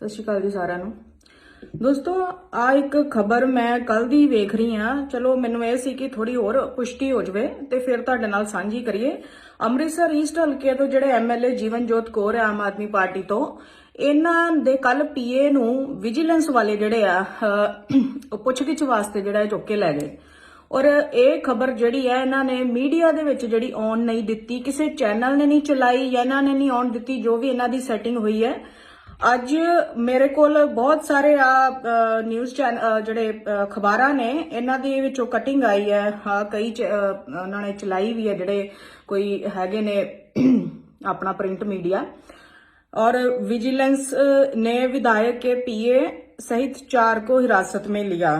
ਸਤਿ ਸ਼੍ਰੀ ਅਕਾਲ ਜੀ ਸਾਰਿਆਂ ਨੂੰ। ਦੋਸਤੋ, ਆ ਇੱਕ ਖਬਰ ਮੈਂ ਕੱਲ ਦੀ ਵੇਖ ਰਹੀ ਆ ਚਲੋ, ਮੈਨੂੰ ਇਹ ਸੀ ਕਿ ਥੋੜੀ ਹੋਰ ਪੁਸ਼ਟੀ ਹੋ ਜਵੇ ਤੇ ਫਿਰ ਤੁਹਾਡੇ ਨਾਲ ਸਾਂਝੀ ਕਰੀਏ। ਅੰਮ੍ਰਿਤਸਰ ਈਸਟ ਹਲਕੇ ਤੋਂ ਜਿਹੜੇ ਐਮਐਲਏ ਜੀਵਨਜੋਤ ਕੌਰ ਆਮ ਆਦਮੀ ਪਾਰਟੀ ਤੋਂ, ਇਹਨਾਂ ਦੇ ਕੱਲ ਪੀਏ ਨੂੰ ਵਿਜੀਲੈਂਸ ਵਾਲੇ ਜਿਹੜੇ ਆ ਉਹ ਪੁੱਛਗਿੱਛ ਵਾਸਤੇ ਜਿਹੜਾ ਚੁੱਕ ਕੇ ਲੈ ਗਏ। ਔਰ ਇਹ ਖਬਰ ਜਿਹੜੀ ਹੈ, ਇਹਨਾਂ ਨੇ ਮੀਡੀਆ ਦੇ ਵਿੱਚ ਜਿਹੜੀ ਆਨ ਨਹੀਂ ਦਿੱਤੀ, ਕਿਸੇ ਚੈਨਲ ਨੇ ਨਹੀਂ ਚਲਾਈ ਜਾਂ ਇਹਨਾਂ ਨੇ ਨਹੀਂ ਆਨ ਦਿੱਤੀ, ਜੋ ਵੀ ਇਹਨਾਂ ਦੀ ਸੈਟਿੰਗ ਹੋਈ ਹੈ ਅੱਜ ਮੇਰੇ ਕੋਲ ਬਹੁਤ ਸਾਰੇ ਆ ਨਿਊਜ਼ ਚੈਨਲ ਜਿਹੜੇ ਅ, ਅਖਬਾਰਾਂ ਨੇ ਇਹਨਾਂ ਦੇ ਵਿੱਚੋਂ ਕਟਿੰਗ ਆਈ ਹੈ ਹਾਂ ਕਈ ਚ- ਅ, ਉਹਨਾਂ ਨੇ ਚਲਾਈ ਵੀ ਹੈ ਜਿਹੜੇ ਕੋਈ ਹੈਗੇ ਨੇ ਆਪਣਾ ਪ੍ਰਿੰਟ ਮੀਡੀਆ और विजिलेंस ने विधायक के पीए सहित चार को हिरासत में लिया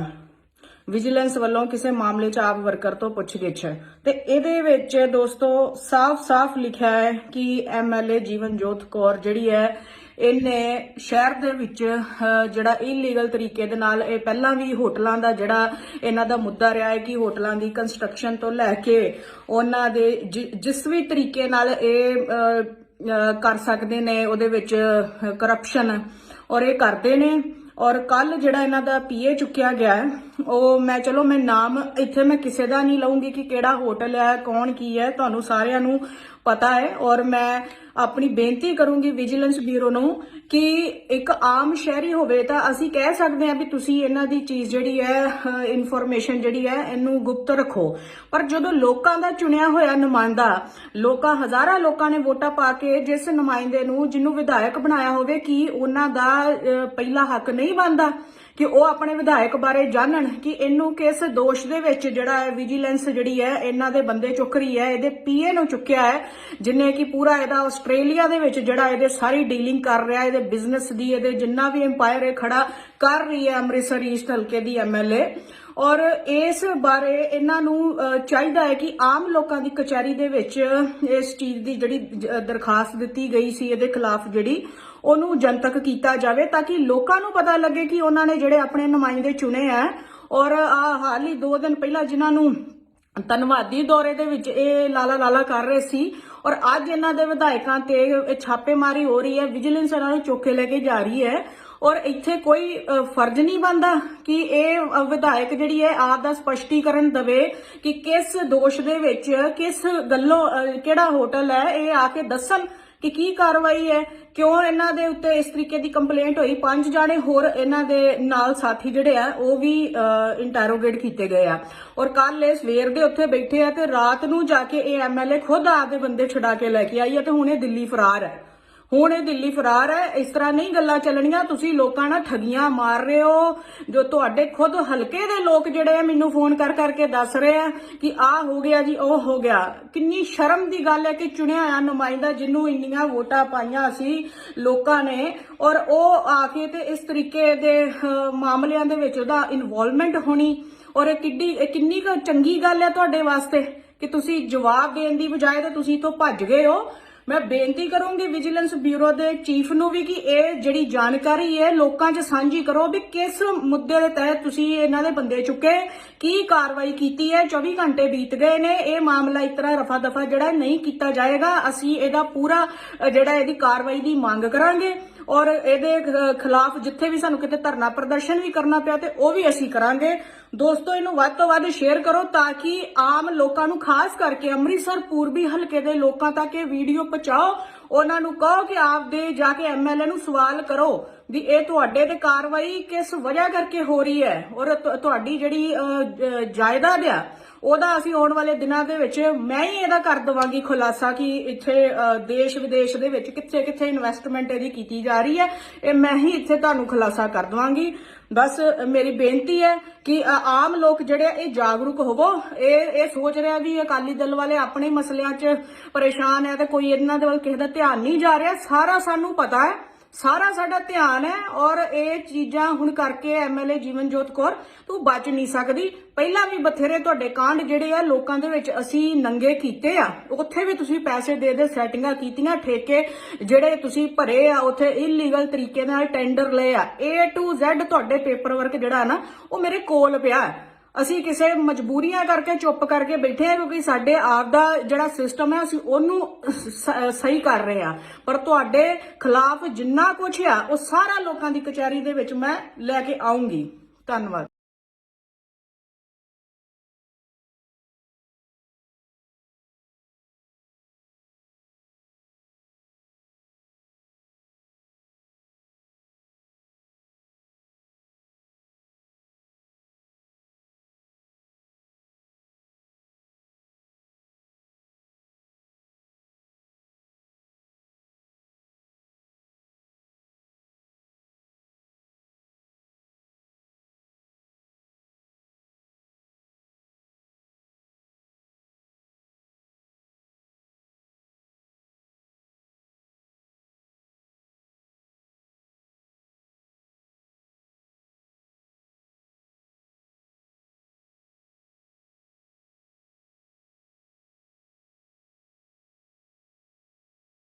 ਵਿਜੀਲੈਂਸ ਵੱਲੋਂ ਕਿਸੇ ਮਾਮਲੇ 'ਚ ਆਪ ਵਰਕਰ ਤੋਂ ਪੁੱਛਗਿੱਛ ਤੇ ਇਹਦੇ ਵਿੱਚ ਦੋਸਤੋ, ਸਾਫ਼-ਸਾਫ਼ ਲਿਖਿਆ ਹੈ ਕਿ ਐਮਐਲਏ ਜੀਵਨਜੋਤ ਕੌਰ ਜਿਹੜੀ ਹੈ, ਇਹਨੇ ਸ਼ਹਿਰ ਦੇ ਵਿੱਚ ਜਿਹੜਾ ਇਲੀਗਲ ਤਰੀਕੇ ਦੇ ਨਾਲ ਇਹ ਪਹਿਲਾਂ ਵੀ ਹੋਟਲਾਂ ਦਾ ਜਿਹੜਾ ਇਹਨਾਂ ਦਾ ਮੁੱਦਾ ਰਿਹਾ ਹੈ ਕਿ ਹੋਟਲਾਂ ਦੀ ਕੰਸਟਰਕਸ਼ਨ ਤੋਂ ਲੈ ਕੇ ਉਹਨਾਂ ਦੇ ਜਿਸ ਵੀ ਤਰੀਕੇ ਨਾਲ ਇਹ ਕਰ ਸਕਦੇ ਨੇ, ਉਹਦੇ ਵਿੱਚ ਕਰਪਸ਼ਨ ਔਰ ਇਹ ਕਰਦੇ ਨੇ। ਔਰ ਕੱਲ ਜਿਹੜਾ ਇਹਨਾਂ ਦਾ ਪੀਏ ਚੁੱਕਿਆ ਗਿਆ ਉਹ ਮੈਂ, ਚਲੋ ਮੈਂ ਨਾਮ ਇੱਥੇ ਮੈਂ ਕਿਸੇ ਦਾ ਨਹੀਂ ਲਵਾਂਗੀ ਕਿ ਕਿਹੜਾ ਹੋਟਲ ਹੈ, ਕੌਣ ਕੀ ਹੈ, ਤੁਹਾਨੂੰ ਸਾਰਿਆਂ ਨੂੰ ਪਤਾ ਹੈ ਔਰ ਮੈਂ ਆਪਣੀ ਬੇਨਤੀ ਕਰੂੰਗੀ ਵਿਜੀਲੈਂਸ ਬਿਊਰੋ ਨੂੰ ਕਿ ਇੱਕ ਆਮ ਸ਼ਹਿਰੀ ਹੋਵੇ ਤਾਂ ਅਸੀਂ ਕਹਿ ਸਕਦੇ ਹਾਂ ਵੀ ਤੁਸੀਂ ਇਹਨਾਂ ਦੀ ਚੀਜ਼ ਜਿਹੜੀ ਹੈ ਇਨਫੋਰਮੇਸ਼ਨ ਜਿਹੜੀ ਹੈ, ਇਹਨੂੰ ਗੁਪਤ ਰੱਖੋ। ਪਰ ਜਦੋਂ ਲੋਕਾਂ ਦਾ ਚੁਣਿਆ ਹੋਇਆ ਨੁਮਾਇੰਦਾ, ਲੋਕਾਂ, ਹਜ਼ਾਰਾਂ ਲੋਕਾਂ ਨੇ ਵੋਟਾਂ ਪਾ ਕੇ ਜਿਸ ਨੁਮਾਇੰਦੇ ਨੂੰ, ਜਿਹਨੂੰ ਵਿਧਾਇਕ ਬਣਾਇਆ ਹੋਵੇ, ਕੀ ਉਹਨਾਂ ਦਾ ਪਹਿਲਾ ਹੱਕ ਨਹੀਂ ਬਣਦਾ? ਕਿ ਉਹ ਆਪਣੇ ਵਿਧਾਇਕ ਬਾਰੇ ਜਾਣਨ ਕਿ ਇਹਨੂੰ ਕਿਸ ਦੋਸ਼ ਦੇ ਵਿੱਚ ਜਿਹੜਾ ਹੈ ਵਿਜੀਲੈਂਸ ਜਿਹੜੀ ਹੈ, ਇਹਨਾਂ ਦੇ ਬੰਦੇ ਚੁੱਕ ਰਹੀ ਹੈ, ਇਹਦੇ ਪੀਏ ਨੂੰ ਚੁੱਕਿਆ ਹੈ, ਜਿਨੇ ਕਿ ਪੂਰਾ ਇਹਦਾ ਆਸਟ੍ਰੇਲੀਆ ਦੇ ਵਿੱਚ ਜਿਹੜਾ ਇਹਦੇ ਸਾਰੀ ਡੀਲਿੰਗ ਕਰ ਰਿਹਾ, ਇਹਦੇ ਬਿਜ਼ਨਸ ਦੀ, ਇਹਦੇ ਜਿੰਨਾ ਵੀ ਐਮਪਾਇਰ ਇਹ ਖੜਾ ਕਰ ਰਹੀ ਹੈ ਅੰਮ੍ਰਿਤਸਰ ਈਸਟ ਹਲਕੇ ਦੀ ਐਮਐਲਏ ਔਰ ਇਸ ਬਾਰੇ ਇਹਨਾਂ ਨੂੰ ਚਾਹੀਦਾ ਹੈ ਕਿ ਆਮ ਲੋਕਾਂ ਦੀ ਕਚਹਿਰੀ ਦੇ ਵਿੱਚ ਇਸ ਚੀਜ਼ ਦੀ ਜਿਹੜੀ ਦਰਖਾਸਤ ਦਿੱਤੀ ਗਈ ਸੀ ਇਹਦੇ ਖਿਲਾਫ ਜਿਹੜੀ, ਉਹਨੂੰ ਜਨਤਕ ਕੀਤਾ ਜਾਵੇ ਤਾਂ ਕਿ ਲੋਕਾਂ ਨੂੰ ਪਤਾ ਲੱਗੇ ਕਿ ਉਹਨਾਂ ਨੇ ਜਿਹੜੇ ਆਪਣੇ ਨੁਮਾਇੰਦੇ ਚੁਣੇ ਆ। ਔਰ ਆ ਹਾਲ ਹੀ 2 ਦਿਨ ਪਹਿਲਾਂ ਜਿਨ੍ਹਾਂ ਨੂੰ ਧੰਨਵਾਦੀ ਦੌਰੇ ਦੇ ਵਿੱਚ ਇਹ ਲਾਲਾ ਲਾਲਾ ਕਰ ਰਹੇ ਸੀ, ਔਰ ਅੱਜ ਇਹਨਾਂ ਦੇ ਵਿਧਾਇਕਾਂ ਤੇ ਛਾਪੇਮਾਰੀ ਹੋ ਰਹੀ ਹੈ, ਵਿਜੀਲੈਂਸ ਇਹਨਾਂ ਨੂੰ ਚੋਕੇ ਲੈ ਕੇ ਜਾ ਰਹੀ ਹੈ। ਔਰ ਇੱਥੇ ਕੋਈ ਫਰਜ਼ ਨਹੀਂ ਬਣਦਾ ਕਿ ਇਹ ਵਿਧਾਇਕ ਜਿਹੜੀ ਹੈ ਆਪ ਦਾ ਸਪਸ਼ਟੀਕਰਨ ਦਵੇ ਕਿ ਕਿਸ ਦੋਸ਼ ਦੇ ਵਿੱਚ, ਕਿਸ ਗੱਲੋਂ ਕਿਹੜਾ ਹੋਟਲ ਹੈ, ਇਹ ਆ ਕੇ ਦੱਸਣ ਕਿ ਕੀ ਕਾਰਵਾਈ ਹੈ, ਕਿਉਂ ਇਹਨਾਂ ਦੇ ਉੱਤੇ ਇਸ ਤਰੀਕੇ ਦੀ ਕੰਪਲੇਂਟ ਹੋਈ। ਪੰਜ ਜਾਣੇ ਹੋਰ ਇਹਨਾਂ ਦੇ ਨਾਲ ਸਾਥੀ ਜਿਹੜੇ ਆ, ਉਹ ਵੀ ਇੰਟਰੋਗੇਟ ਕੀਤੇ ਗਏ ਆ। ਔਰ ਕੱਲ ਇਹ ਸਵੇਰ ਦੇ ਉੱਥੇ ਬੈਠੇ ਆ ਤੇ ਰਾਤ ਨੂੰ ਜਾ ਕੇ ਇਹ ਐਮਐਲਏ ਖੁਦ ਆਪਦੇ ਬੰਦੇ ਛੁਡਾ ਕੇ ਲੈ ਕੇ ਆਈ ਆ ਤੇ ਹੁਣ ਇਹ ਦਿੱਲੀ ਫਰਾਰ ਹੈ। ਹੁਣ ਇਹ ਦਿੱਲੀ ਫਰਾਰ ਹੈ, ਇਸ ਤਰ੍ਹਾਂ ਨਹੀਂ ਗੱਲਾਂ ਚੱਲਣੀਆਂ, ਤੁਸੀਂ ਲੋਕਾਂ ਨਾਲ ਠਗੀਆਂ ਮਾਰ ਰਹੇ ਹੋ, ਜੋ ਤੁਹਾਡੇ ਖੁਦ ਹਲਕੇ ਦੇ ਲੋਕ ਜਿਹੜੇ ਆ, ਮੈਨੂੰ ਫੋਨ ਕਰ ਕਰਕੇ ਦੱਸ ਰਹੇ ਆ ਕਿ ਆ ਹੋ ਗਿਆ ਜੀ, ਉਹ ਹੋ ਗਿਆ। ਕਿੰਨੀ ਸ਼ਰਮ ਦੀ ਗੱਲ ਹੈ ਕਿ ਚੁਣਿਆ ਆ ਨੁਮਾਇੰਦਾ ਜਿਹਨੂੰ ਇੰਨੀਆਂ ਵੋਟਾਂ ਪਾਈਆਂ ਸੀ ਲੋਕਾਂ ਨੇ, ਔਰ ਉਹ ਆ ਕੇ ਤੇ ਇਸ ਤਰੀਕੇ ਦੇ ਮਾਮਲਿਆਂ ਦੇ ਵਿੱਚ ਉਹਦਾ ਇਨਵੋਲਵਮੈਂਟ ਹੋਣੀ, ਔਰ ਇਹ ਕਿੱਡੀ ਕਿੰਨੀ ਕੁ ਚੰਗੀ ਗੱਲ ਹੈ ਤੁਹਾਡੇ ਵਾਸਤੇ ਕਿ ਤੁਸੀਂ ਜਵਾਬ ਦੇਣ ਦੀ ਬਜਾਏ ਤਾਂ ਤੁਸੀਂ ਤੋਂ ਭੱਜ ਗਏ ਹੋ। ਮੈਂ ਬੇਨਤੀ ਕਰੂੰਗੀ ਵਿਜੀਲੈਂਸ ਬਿਊਰੋ ਦੇ ਚੀਫ ਨੂੰ ਵੀ ਕਿ ਇਹ ਜਿਹੜੀ ਜਾਣਕਾਰੀ ਹੈ ਲੋਕਾਂ 'ਚ ਸਾਂਝੀ ਕਰੋ ਵੀ ਕਿਸ ਮੁੱਦੇ ਦੇ ਤਹਿਤ ਤੁਸੀਂ ਇਹਨਾਂ ਦੇ ਬੰਦੇ ਚੁੱਕੇ, ਕੀ ਕਾਰਵਾਈ ਕੀਤੀ ਹੈ 24 ਘੰਟੇ ਬੀਤ ਗਏ ਨੇ, ਇਹ ਮਾਮਲਾ ਇਸ ਤਰ੍ਹਾਂ ਰਫਾ ਦਫਾ ਜਿਹੜਾ ਨਹੀਂ ਕੀਤਾ ਜਾਏਗਾ, ਅਸੀਂ ਇਹਦਾ ਪੂਰਾ ਜਿਹੜਾ ਇਹਦੀ ਕਾਰਵਾਈ ਦੀ ਮੰਗ ਕਰਾਂਗੇ। ਔਰ ਇਹਦੇ ਖਿਲਾਫ ਜਿੱਥੇ ਵੀ ਸਾਨੂੰ ਕਿਤੇ ਧਰਨਾ ਪ੍ਰਦਰਸ਼ਨ ਵੀ ਕਰਨਾ ਪਿਆ ਤੇ ਉਹ ਵੀ ਅਸੀਂ ਕਰਾਂਗੇ। ਦੋਸਤੋ, ਇਹਨੂੰ ਵੱਧ ਤੋਂ ਵੱਧ ਸ਼ੇਅਰ ਕਰੋ ਤਾਂ ਕਿ ਆਮ ਲੋਕਾਂ ਨੂੰ, ਖਾਸ ਕਰਕੇ ਅੰਮ੍ਰਿਤਸਰ ਪੂਰਬੀ ਹਲਕੇ ਦੇ ਲੋਕਾਂ ਤੱਕ ਇਹ ਵੀਡੀਓ ਪਹੁੰਚਾਓ। ਉਹਨਾਂ ਨੂੰ ਕਹੋ ਕਿ ਆਪਦੇ ਜਾ ਕੇ ਐਮਐਲਏ ਨੂੰ ਸਵਾਲ ਕਰੋ ਵੀ ਇਹ ਤੁਹਾਡੇ ਤੇ ਕਾਰਵਾਈ ਕਿਸ ਵਜ੍ਹਾ ਕਰਕੇ ਹੋ ਰਹੀ ਹੈ? ਔਰ ਤੁਹਾਡੀ ਜਿਹੜੀ ਜਾਇਦਾਦ ਆ ਉਹਦਾ ਅਸੀਂ ਆਉਣ ਵਾਲੇ ਦਿਨਾਂ ਦੇ ਵਿੱਚ ਮੈਂ ਹੀ ਇਹਦਾ ਕਰ ਦਵਾਂਗੀ ਖੁਲਾਸਾ ਕਿ ਇੱਥੇ ਦੇਸ਼ ਵਿਦੇਸ਼ ਦੇ ਵਿੱਚ ਕਿੱਥੇ ਕਿੱਥੇ ਇਨਵੈਸਟਮੈਂਟ ਇਹਦੀ ਕੀਤੀ ਜਾ ਰਹੀ ਹੈ। ਇਹ ਮੈਂ ਹੀ ਇੱਥੇ ਤੁਹਾਨੂੰ ਖੁਲਾਸਾ ਕਰ ਦਵਾਂਗੀ। ਬਸ ਮੇਰੀ ਬੇਨਤੀ ਹੈ ਕਿ ਆਮ ਲੋਕ ਜਿਹੜੇ ਆ, ਇਹ ਜਾਗਰੂਕ ਹੋਵੋ। ਇਹ ਇਹ ਸੋਚ ਰਿਹਾ ਵੀ ਅਕਾਲੀ ਦਲ ਵਾਲੇ ਆਪਣੇ ਮਸਲਿਆਂ 'ਚ ਪਰੇਸ਼ਾਨ ਹੈ ਤੇ ਕੋਈ ਇਹਨਾਂ ਦੇ ਵੱਲ ਕਿਸੇ ਦਾ ਧਿਆਨ ਨਹੀਂ ਜਾ ਰਿਹਾ। ਸਾਰਾ ਸਾਨੂੰ ਪਤਾ ਹੈ। ਸਾਰਾ ਸਾਡਾ ਧਿਆਨ ਹੈ ਔਰ ਇਹ ਚੀਜ਼ਾਂ ਹੁਣ ਕਰਕੇ ਐਮਐਲਏ ਜੀਵਨਜੋਤ ਕੌਰ, ਤੂੰ ਬਚ ਨਹੀਂ ਸਕਦੀ। ਪਹਿਲਾਂ ਵੀ ਬਥੇਰੇ ਤੁਹਾਡੇ ਕਾਂਡ ਜਿਹੜੇ ਆ ਲੋਕਾਂ ਦੇ ਵਿੱਚ ਅਸੀਂ ਨੰਗੇ ਕੀਤੇ ਆ। ਉੱਥੇ ਵੀ ਤੁਸੀਂ ਪੈਸੇ ਦੇ ਦੇ, ਸੈਟਿੰਗਾਂ ਕੀਤੀਆਂ, ਠੇਕੇ ਜਿਹੜੇ ਤੁਸੀਂ ਭਰੇ ਆ, ਉੱਥੇ ਇਲੀਗਲ ਤਰੀਕੇ ਨਾਲ ਟੈਂਡਰ ਲਏ ਆ। A to Z ਤੁਹਾਡੇ ਪੇਪਰ ਵਰਕ ਜਿਹੜਾ ਨਾ, ਉਹ ਮੇਰੇ ਕੋਲ ਪਿਆ। ਹੈ। ਅਸੀਂ ਕਿਸੇ ਮਜਬੂਰੀਆਂ ਕਰਕੇ ਚੁੱਪ ਕਰਕੇ ਬੈਠੇ ਆ ਕਿਉਂਕਿ ਸਾਡੇ ਆਪ ਦਾ ਜਿਹੜਾ ਸਿਸਟਮ ਹੈ, ਅਸੀਂ ਉਹਨੂੰ ਸ- ਸਹੀ ਕਰ ਰਹੇ ਆ ਪਰ ਤੁਹਾਡੇ ਖਿਲਾਫ ਜਿੰਨਾ ਕੁਝ ਆ, ਉਹ ਸਾਰਾ ਲੋਕਾਂ ਦੀ ਕਚਹਿਰੀ ਦੇ ਵਿੱਚ ਮੈਂ ਲੈ ਕੇ ਆਉਂਗੀ। ਧੰਨਵਾਦ।